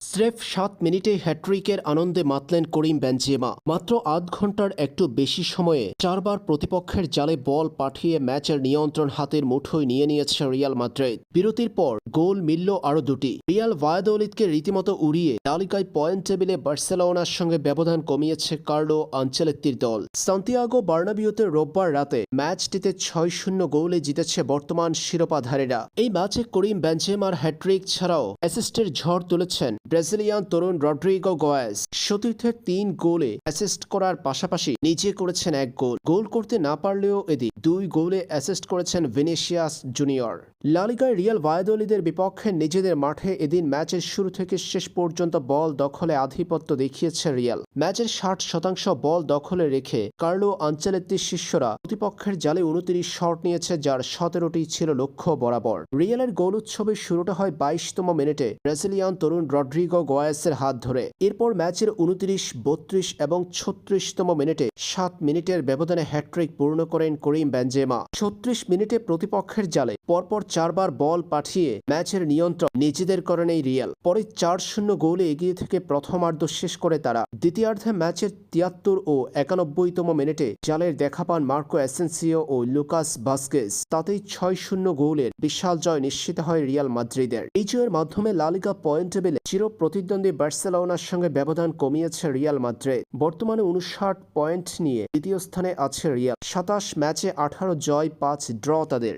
স্রেফ সাত মিনিটে হ্যাট্রিকের আনন্দে মাতলেন করিম বেনজেমা। মাত্র আধ ঘণ্টার একটু বেশি সময়ে চারবার প্রতিপক্ষের জালে বল পাঠিয়ে ম্যাচের নিয়ন্ত্রণ হাতের মুঠোয় নিয়ে নিয়েছে রিয়াল মাদ্রিদ। বিরতির পর গোল মিলল আরও দুটি। রিয়াল ভায়াদোলিদকে রীতিমতো উড়িয়ে তালিকায় পয়েন্ট টেবিলে বার্সেলোনার সঙ্গে ব্যবধান কমিয়েছে কার্লো আঞ্চলেত্তির দল। সান্তিয়াগো বার্নাবিওতে রোববার রাতে ম্যাচটিতে ছয় শূন্য গোলে জিতেছে বর্তমান শিরোপাধারীরা। এই ম্যাচে করিম বেনজেমার হ্যাট্রিক ছাড়াও অ্যাসিস্টের ঝড় তুলেছেন ব্রাজিলিয়ান তরুণ রড্রিগো গোয়াস সতীর্থের তিন গোলে অ্যাসিস্ট করার পাশাপাশি নিজে করেছেন এক গোল। গোল করতে না পারলেও এদিক দুই গোলে অ্যাসিস্ট করেছেন ভিনিসিয়াস জুনিয়র। লালিগায় রিয়াল ভায়াদোলিদের বিপক্ষে নিজেদের মাঠে এদিন ম্যাচের শুরু থেকে শেষ পর্যন্ত বল দখলে আধিপত্য দেখিয়েছে রিয়াল। ম্যাচের ষাট শতাংশ বল দখলে রেখে কার্লো আঞ্চলেত্তির শিষ্যরা প্রতিপক্ষের জালে উনত্রিশ শট নিয়েছে, যার সতেরোটি ছিল লক্ষ্য বরাবর। রিয়ালের গোল উৎসবের শুরুটা হয় বাইশতম মিনিটে। ব্রাজিলিয়ান তরুণ রড্রিগো গোয়াসের হাত ধরে। এরপর ম্যাচের উনত্রিশ, বত্রিশ এবং ছত্রিশতম মিনিটে সাত মিনিটের ব্যবধানে হ্যাট্রিক পূর্ণ করেন করিম ব্যাঞ্জেমা ছত্রিশ মিনিটে প্রতিপক্ষের জালে পরপর চারবার বল পাঠিয়ে ম্যাচের নিয়ন্ত্রণ নিজেদের করেন এই রিয়াল। পরে চার শূন্য গোলে এগিয়ে থেকে প্রথমার্ধ শেষ করে তারা। দ্বিতীয়ার্ধে ম্যাচের তিয়াত্তর ও একানব্বইতম মিনিটে জালের দেখা পান মার্কো অ্যাসেন্সিও ও লুকাস বাস্কেস তাতেই ছয় শূন্য গোলের বিশাল জয় নিশ্চিত হয় রিয়াল মাদ্রিদের। এই জয়ের মাধ্যমে লালিগা পয়েন্ট টেবিলে চির প্রতিদ্বন্দ্বী বার্সেলোনার সঙ্গে ব্যবধান কমিয়েছে রিয়াল মাদ্রিদ। বর্তমানে উনষাট পয়েন্ট নিয়ে দ্বিতীয় স্থানে আছে রিয়াল। সাতাশ ম্যাচে আঠারো জয়, পাঁচ ড্র তাদের।